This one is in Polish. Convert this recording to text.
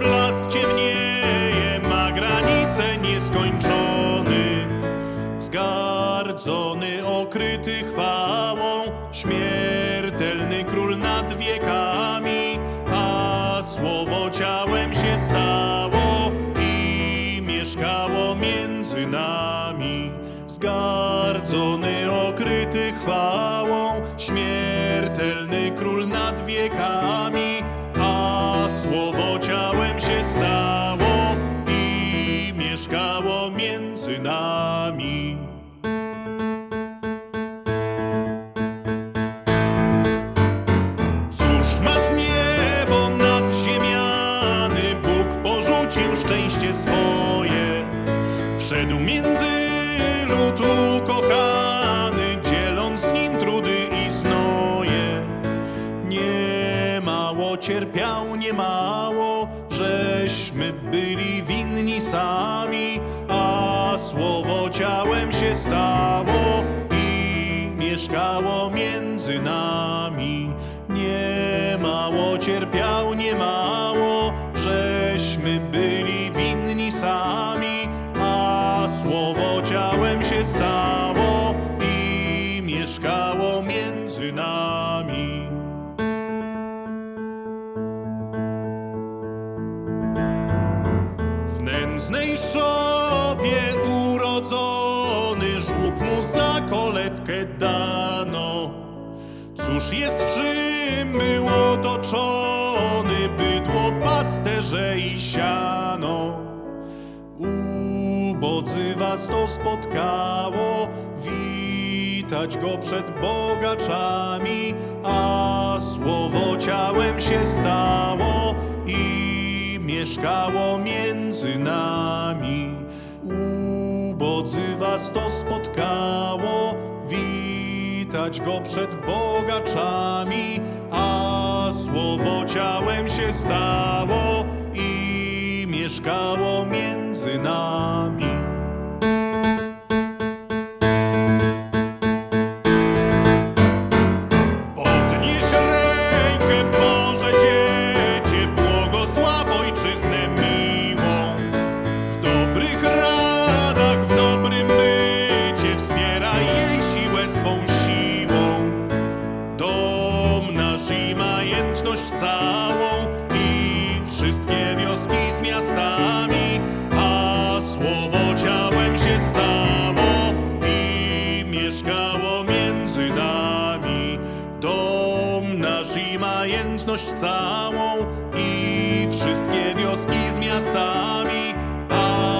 blask ciemnieje, ma granice nieskończony. Zgardzony, okryty chwałą, śmiertelny król nad wiekami, a słowo ciałem się stało i mieszkało między nami. Zgardzony, stało i mieszkało między nami. Cóż masz niebo nad ziemiany, Bóg porzucił szczęście swoje. Wszedł między lud ukochany, dzieląc z nim trudy i znoje. Nie mało cierpiał, nie mało, byli winni sami, a słowo ciałem się stało i mieszkało między nami. Nie mało cierpiał, nie mało, żeśmy byli winni sami, a słowo ciałem się stało i mieszkało między nami. Nędznej szopie urodzony żłób mu za koletkę dano. Cóż jest czym był otoczony, bydło, pasterze i siano. Ubodzy was to spotkało, witać go przed bogaczami, a słowo ciałem się stało i mieszkało między nami. Ubodzy was to spotkało, witać go przed bogaczami, a słowo ciałem się stało i mieszkało między nami. Całą i wszystkie wioski z miastami, a słowo ciałem się stało i mieszkało między nami. Dom nasz i majętność całą i wszystkie wioski z miastami, a